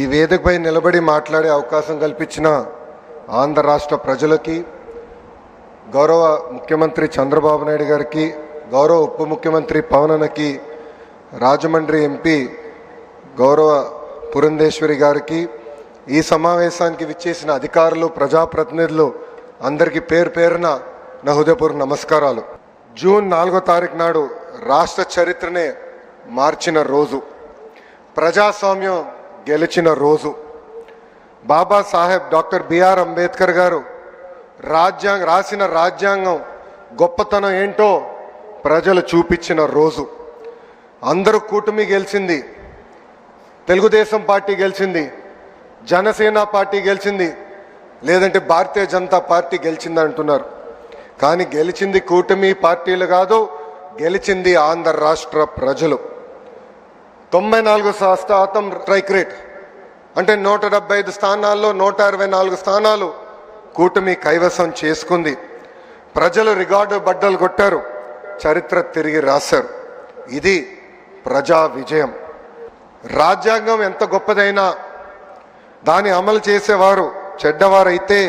ఈ వేదికపై నిలబడి మాట్లాడే అవకాశం కల్పించిన ఆంధ్ర రాష్ట్ర ప్రజలకి గౌరవ ముఖ్యమంత్రి చంద్రబాబు నాయుడు గారికి గౌరవ ఉప ముఖ్యమంత్రి పవన్ రాజమండ్రి ఎంపీ గౌరవ పురంధేశ్వరి గారికి ఈ సమావేశానికి విచ్చేసిన అధికారులు ప్రజాప్రతినిధులు అందరికీ పేరు పేరున నా హృదయపూర్వక నమస్కారాలు. జూన్ నాలుగో తారీఖు నాడు రాష్ట్ర చరిత్రనే మార్చిన రోజు. ప్రజాస్వామ్యం గెలిచిన రోజు బాబాసాహెబ్ డాక్టర్ బిఆర్ అంబేద్కర్ గారు రాజ్యాంగ రాసిన రాజ్యాంగం గొప్పతనం ఏంటో ప్రజలు చూపించిన రోజు. అందరూ కూటమి గెలిచింది తెలుగుదేశం పార్టీ గెలిచింది జనసేన పార్టీ గెలిచింది లేదంటే భారతీయ జనతా పార్టీ గెలిచింది అంటున్నారు. కానీ గెలిచింది కూటమి పార్టీలు కాదు గెలిచింది ఆంధ్ర రాష్ట్ర ప్రజలు. తొంభై నాలుగు శాతం స్ట్రైక్ రేట్ అంటే నూట డెబ్బై ఐదు స్థానాల్లో నూట అరవై నాలుగు స్థానాలు కూటమి కైవసం చేసుకుంది. ప్రజలు రికార్డు బడ్డలు కొట్టారు. చరిత్ర తిరిగి రాశారు. ఇది ప్రజా విజయం. రాజ్యాంగం ఎంత గొప్పదైనా దాన్ని అమలు చేసేవారు చెడ్డవారైతే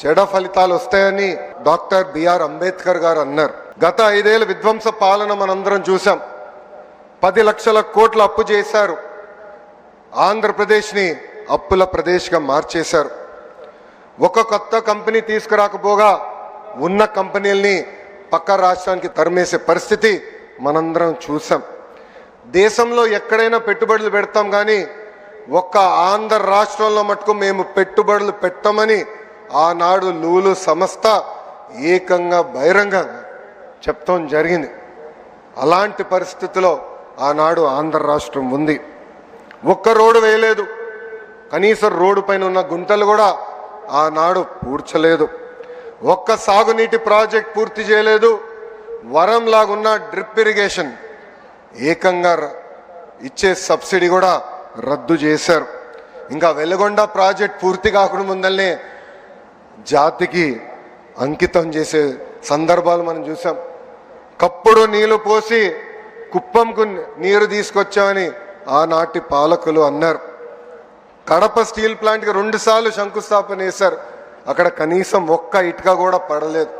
చెడ ఫలితాలు వస్తాయని డాక్టర్ బిఆర్ అంబేద్కర్ గారు అన్నారు. గత ఐదేళ్ళ విధ్వంస పాలన మనందరం చూసాం పది లక్షల కోట్ల అప్పు చేశారు. ఆంధ్రప్రదేశ్ని అప్పుల ప్రదేశ్గా మార్చేశారు. ఒక కొత్త కంపెనీ తీసుకురాకపోగా ఉన్న కంపెనీల్ని పక్క రాష్ట్రానికి తరిమేసే పరిస్థితి మనందరం చూసాం. దేశంలో ఎక్కడైనా పెట్టుబడులు పెడతాం కానీ ఒక్క ఆంధ్ర రాష్ట్రంలో మటుకు మేము పెట్టుబడులు పెట్టమని ఆనాడు లూలు సంస్థ ఏకంగా బహిరంగంగా చెప్తాం జరిగింది. అలాంటి పరిస్థితిలో ఆనాడు ఆంధ్ర రాష్ట్రం ఉంది. ఒక్క రోడ్డు వేయలేదు. కనీసం రోడ్డు పైన ఉన్న గుంతలు కూడా ఆనాడు పూడ్చలేదు. ఒక్క సాగునీటి ప్రాజెక్ట్ పూర్తి చేయలేదు. వరంలాగున్న డ్రిప్ ఇరిగేషన్ ఏకంగా ఇచ్చే సబ్సిడీ కూడా రద్దు చేశారు. ఇంకా వెలుగొండ ప్రాజెక్ట్ పూర్తి కాకుండా ముందల్నే జాతికి అంకితం చేసే సందర్భాలు మనం చూసాం. కప్పుడు నీళ్ళు పోసి కుప్పంకు నీరు తీసుకొచ్చామని ఆనాటి పాలకులు అన్నారు. కడప స్టీల్ ప్లాంట్కి రెండుసార్లు శంకుస్థాపన చేశారు. అక్కడ కనీసం ఒక్క ఇటుక కూడా పడలేదు.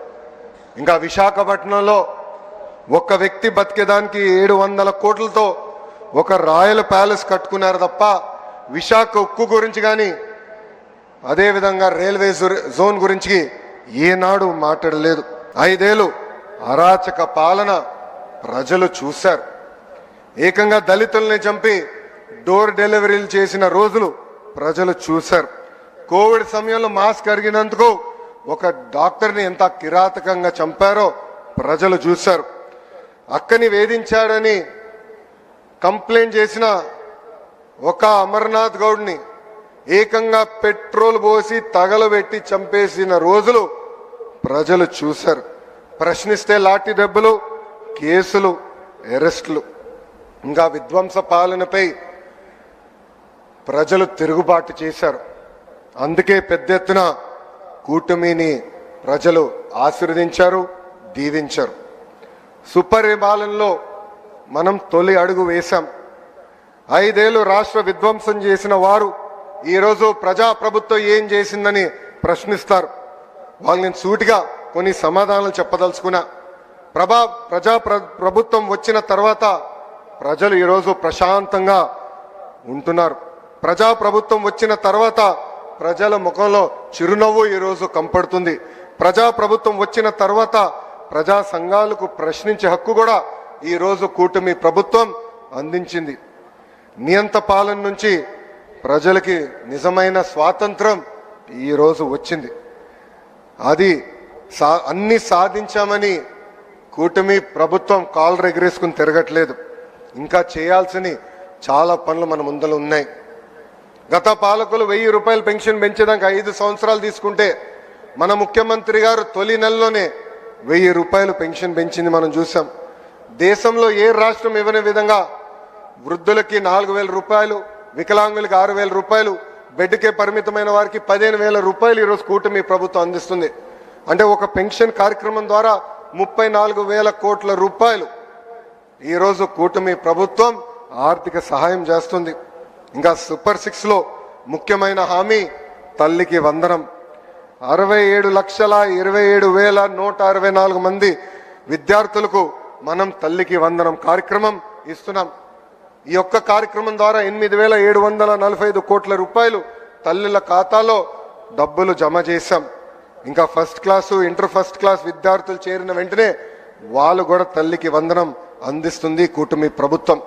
ఇంకా విశాఖపట్నంలో ఒక్క వ్యక్తి బతికేదానికి ఏడు వందల కోట్లతో ఒక రాయల్ ప్యాలెస్ కట్టుకున్నారు తప్ప విశాఖ ఉక్కు గురించి కానీ అదేవిధంగా రైల్వే జోన్ గురించి ఏనాడు మాట్లాడలేదు. ఐదేళ్ళు అరాచక పాలన ప్రజలు చూశారు. ఏకంగా దళితుల్ని చంపి డోర్ డెలివరీలు చేసిన రోజులు ప్రజలు చూశారు. కోవిడ్ సమయంలో మాస్క్ అరిగినందుకు ఒక డాక్టర్ని ఎంత కిరాతకంగా చంపారో ప్రజలు చూశారు. అక్కని వేధించాడని కంప్లైంట్ చేసిన ఒక అమర్నాథ్ గౌడ్ని ఏకంగా పెట్రోల్ పోసి తగలబెట్టి చంపేసిన రోజులు ప్రజలు చూశారు. ప్రశ్నిస్తే లాఠీ దెబ్బలు కేసులు అరెస్టులు ఇంకా విధ్వంస పాలనపై ప్రజలు తిరుగుబాటు చేశారు. అందుకే పెద్ద ఎత్తున కూటమిని ప్రజలు ఆశీర్వదించారు దీవించారు. సుపరిపాలనలో మనం తొలి అడుగు వేశాం. ఐదేళ్ళు రాష్ట్ర విధ్వంసం చేసిన వారు ఈరోజు ప్రజా ప్రభుత్వం ఏం చేసిందని ప్రశ్నిస్తారు. వాళ్ళని సూటిగా కొన్ని సమాధానాలు చెప్పదలుచుకున్నా. ప్రభా ప్రజా ప్ర- ప్రభుత్వం వచ్చిన తర్వాత ప్రజలు ఈరోజు ప్రశాంతంగా ఉంటున్నారు. ప్రజా ప్రభుత్వం వచ్చిన తర్వాత ప్రజల ముఖంలో చిరునవ్వు ఈరోజు కంపడుతుంది. ప్రజా ప్రభుత్వం వచ్చిన తర్వాత ప్రజా సంఘాలకు ప్రశ్నించే హక్కు కూడా ఈరోజు కూటమి ప్రభుత్వం అందించింది. నియంత పాలన నుంచి ప్రజలకి నిజమైన స్వాతంత్రం ఈరోజు వచ్చింది. అది సా అన్ని సాధించామని కూటమి ప్రభుత్వం కాళ్ళు ఎగరేసుకుని తిరగట్లేదు. ఇంకా చేయాల్సిన చాలా పనులు మన ముందర ఉన్నాయి. గత పాలకులు వెయ్యి రూపాయలు పెన్షన్ పెంచేదాకా ఐదు సంవత్సరాలు తీసుకుంటే మన ముఖ్యమంత్రి గారు తొలి నెలలోనే వెయ్యి రూపాయలు పెన్షన్ పెంచింది మనం చూసాం. దేశంలో ఏ రాష్ట్రం ఇవ్వని విధంగా వృద్ధులకి నాలుగు వేల రూపాయలు వికలాంగులకి ఆరు వేల రూపాయలు బెడ్కే పరిమితమైన వారికి పదిహేను వేల రూపాయలు ఈరోజు కూటమి ప్రభుత్వం అందిస్తుంది. అంటే ఒక పెన్షన్ కార్యక్రమం ద్వారా ముప్పై నాలుగు వేల కోట్ల రూపాయలు. ఈరోజు కూటమి ప్రభుత్వం ఆర్థిక సహాయం చేస్తుంది. ఇంకా సూపర్ సిక్స్లో ముఖ్యమైన హామీ తల్లికి వందనం. అరవై ఏడు లక్షల ఇరవై ఏడు వేల నూట అరవై నాలుగు మంది విద్యార్థులకు మనం తల్లికి వందనం కార్యక్రమం ఇస్తున్నాం. ఈ యొక్క కార్యక్రమం ద్వారా ఎనిమిది వేల ఏడు వందల నలభై ఐదు కోట్ల రూపాయలు తల్లుల ఖాతాలో డబ్బులు జమ చేశాం. ఇంకా first class inter first class విద్యార్థులు చేరిన వెంటనే వాళ్ళు కూడా తల్లికి వందనం అందిస్తుంది కూటమి ప్రభుత్వం.